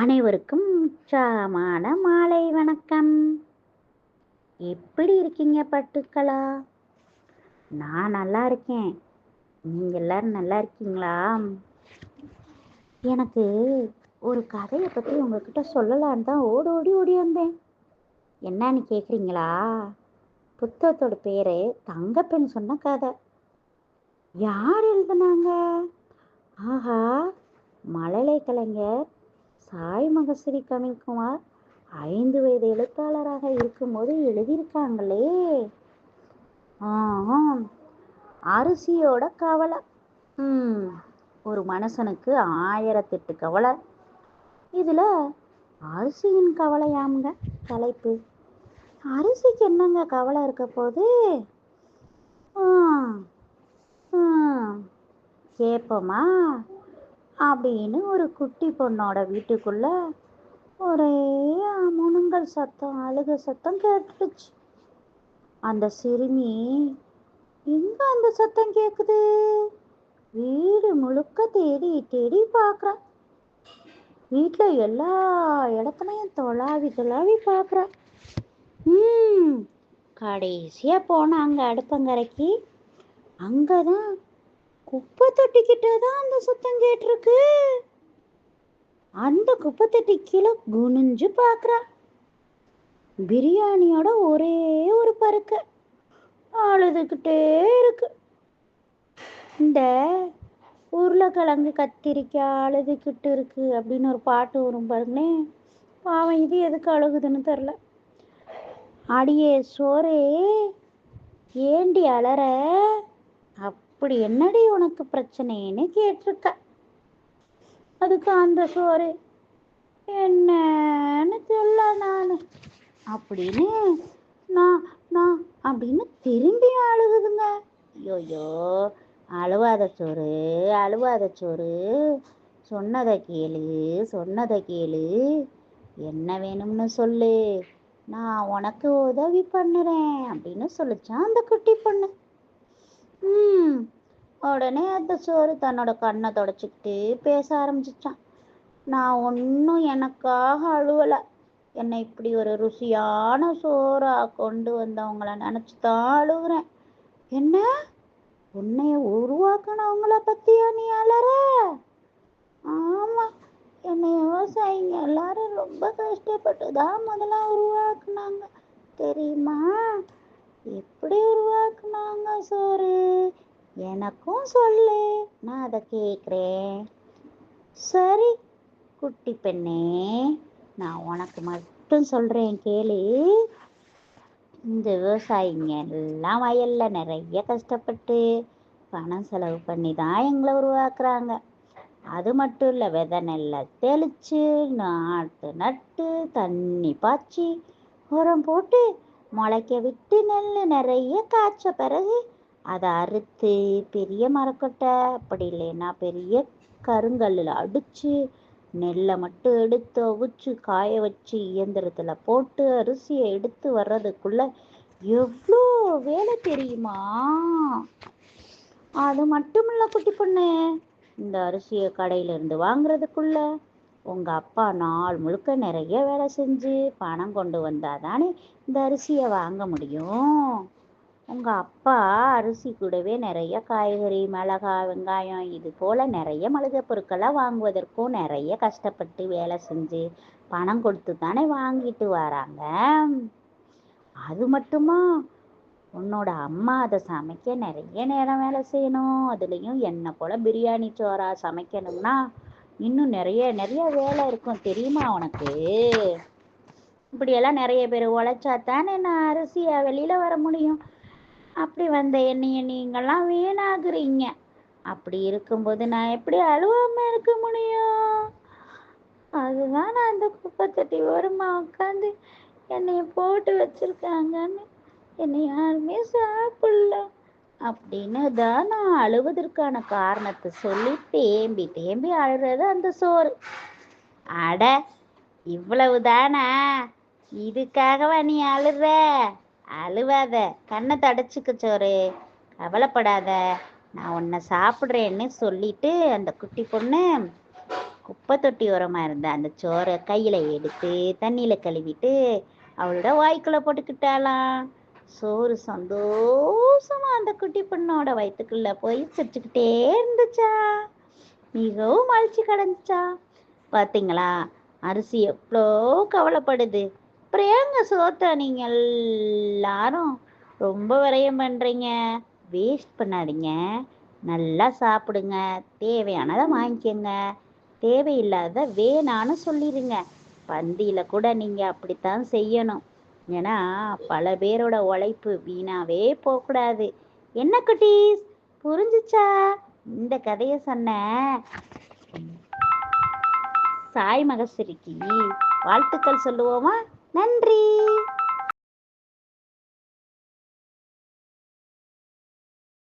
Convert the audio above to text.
அனைவருக்கும் உற்சாகமான மாலை வணக்கம். எப்படி இருக்கீங்க பட்டுக்களா? நான் நல்லா இருக்கேன். நீங்க எல்லாரும் நல்லா இருக்கீங்களா? எனக்கு ஒரு கதையை பற்றி உங்ககிட்ட சொல்லலான்னு தான் ஓடி ஓடி ஓடி வந்தேன். என்னன்னு கேட்குறீங்களா புத்தகத்தோட பேரு தங்கப்பெண் சொன்ன கதை. யார் எழுதுனாங்க? ஆஹா மழலை கலைஞர் சாய் மகஸ்ரீ கவின்குமார் ஐந்து வயது எழுத்தாளராக இருக்கும்போது எழுதியிருக்காங்களே. அரிசியோட கவலை. ம் ஒரு மனுஷனுக்கு ஆயிரத்தெட்டு கவலை. இதில் அரிசியின் கவலையாமுங்க தலைப்பு. அரிசிக்கு என்னங்க கவலை இருக்க போது கேட்போமா அப்படின்னு ஒரு குட்டி பொண்ணோட வீட்டுக்குள்ள ஒரே முனுங்கல் சத்தம் அழுக சத்தம் கேட்டுடுச்சு. அந்த சிறுமி எங்க அந்த சத்தம் கேக்குது? வீடு முழுக்க தேடி தேடி பார்க்கறா வீட்டில் எல்லா இடத்துலயும் தொலாவி தொலாவி பார்க்கறா ம் கடைசியா போனாங்க அடுப்பங்கரைக்கு. அங்கதான் குப்பை தொட்டிக்கிட்ட தான் அந்த சுத்தம் கேட்டிருக்கு. அந்த குப்பை தொட்டி கீழே குனிஞ்சு பார்க்குறா. பிரியாணியோட ஒரே ஒரு பருக்க அழுதுகிட்டே இருக்கு. இந்த உருளைக்கிழங்கு கத்திரிக்காய் அழுதுகிட்டு இருக்கு அப்படின்னு ஒரு பாட்டு வரும் பாருங்களேன் பாவம் இது எதுக்கு அழுகுதுன்னு தெரில. அடியே சோரே ஏண்டி அலற? அப் அப்படி என்னடி உனக்கு பிரச்சனைன்னு கேட்டிருக்க? அதுக்கு அந்த சோறு என்னன்னு சொல்ல நான். அப்படின்னு நான் நான் அப்படின்னு திரும்பி அழுகுதுங்க. ஐயோயோ அழுவாத சோறு அழுவாத சோறு. சொன்னதை கேளு சொன்னதை கேளு. என்ன வேணும்னு சொல்லு. நான் உனக்கு உதவி பண்ணுறேன் அப்படின்னு சொல்லிச்சான் அந்த குட்டி பொண்ணு. உடனே அந்த சோறு தன்னோட கண்ணை தொடச்சிக்கிட்டு பேச ஆரம்பிச்சிச்சான். நான் ஒன்றும் எனக்காக அழுவலை. என்னை இப்படி ஒரு ருசியான சோறாக கொண்டு வந்தவங்கள நினச்சி தான் அழுகுறேன் என்ன? உன்னைய உருவாக்கினவங்கள பற்றியா நீ அலற? ஆமாம் என்னை விவசாயிங்க எல்லாரும் ரொம்ப கஷ்டப்பட்டு தான் முதல்ல உருவாக்குனாங்க. தெரியுமா? எப்படி உருவாக்குனாங்க சோறு? எனக்கும் சொல்லு நான் அதை கேட்குறேன். சரி குட்டி பெண்ணே நான் உனக்கு மட்டும் சொல்கிறேன் கேளு. இந்த விவசாயிங்க எல்லாம் வயலில் நிறைய கஷ்டப்பட்டு பணம் செலவு பண்ணி தான் எங்களை உருவாக்குறாங்க. அது மட்டும் இல்லை விதை நெல்லை தெளித்து நாட்டு நட்டு தண்ணி பாய்ச்சி உரம் போட்டு முளைக்க விட்டு நெல் நிறைய காய்ச்ச பிறகு அதை அறுத்து பெரிய மரக்கொட்டை அப்படி இல்லைன்னா பெரிய கருங்கல்லில் அடித்து நெல்லை மட்டும் எடுத்து அவிச்சு காய வச்சு இயந்திரத்தில் போட்டு அரிசியை எடுத்து வர்றதுக்குள்ள எவ்வளோ வேலை தெரியுமா? அது மட்டும் இல்லை குட்டி பொண்ணு. இந்த அரிசியை கடையிலேருந்து வாங்குறதுக்குள்ள உங்கள் அப்பா நாள் முழுக்க நிறைய வேலை செஞ்சு பணம் கொண்டு வந்தால் தானே இந்த அரிசியை வாங்க முடியும். உங்கள் அப்பா அரிசி கூடவே நிறைய காய்கறி மிளகாய் வெங்காயம் இது போல் நிறைய மளிகை பொருட்களை வாங்குவதற்கும் நிறைய கஷ்டப்பட்டு வேலை செஞ்சு பணம் கொடுத்து தானே வாங்கிட்டு வராங்க. அது மட்டுமா? உன்னோட அம்மா அதை சமைக்க நிறைய நேரம் வேலை செய்யணும். அதுலேயும் என்னை போல் பிரியாணி சோறா சமைக்கணும்னா இன்னும் நிறைய நிறைய வேலை இருக்கும். தெரியுமா உனக்கு? இப்படியெல்லாம் நிறைய பேர் உழைச்சா தானே நான் அரிசியை வெளியில் வர முடியும். அப்படி வந்த என்னைய நீங்கள்லாம் வீணாகுறீங்க அப்படி இருக்கும்போது நான் எப்படி அழுவாமல் இருக்க முடியும்? அதுதான் நான் அந்த குப்பை தட்டி ஓரமாக உட்காந்து என்னைய போட்டு வச்சுருக்காங்கன்னு என்னை யாருமே சாப்பிடல. அப்படின்னு தான் நான் அழுவதற்கான காரணத்தை சொல்லி தேம்பி தேம்பி அழுறது அந்த சோறு. அட இவ்வளவு தானா இதுக்காகவா நீ அழுற? அழுவாத. கண்ணை தடைச்சிக்க சோறு. கவலைப்படாத. நான் உன்னை சாப்பிட்றேன்னு சொல்லிட்டு அந்த குட்டி பொண்ணு குப்பை தொட்டி ஓரமாக இருந்த அந்த சோறை கையில் எடுத்து தண்ணியில் கழுவிட்டு அவளோட வாய்க்குள்ள போட்டுக்கிட்டாளாம். சோறு சந்தோஷமா அந்த குட்டி பொண்ணோட வயிற்றுக்குள்ள போய் சிரிச்சுக்கிட்டே இருந்துச்சா? மிகவும் மகிழ்ச்சி கிடந்துச்சா? பார்த்தீங்களா அரிசி எவ்வளோ கவலைப்படுது. அப்புறம் ஏங்க சோத்தை நீங்க எல்லாரும் ரொம்ப விரயம் பண்றீங்க. வேஸ்ட் பண்ணாதீங்க. நல்லா சாப்பிடுங்க. தேவையானதை வாங்கிக்கோங்க. தேவையில்லாத வேணான்னு சொல்லிடுங்க பந்தியில கூட நீங்க அப்படித்தான் செய்யணும். ஏன்னா பல பேரோட உழைப்பு வீணாவே போகக்கூடாது. என்ன குட்டீஸ்? புரிஞ்சுச்சா? இந்த கதையை சொன்ன சாய் மகஸ்வரிக்கு வாழ்த்துக்கள் சொல்லுவோமா? நன்றி!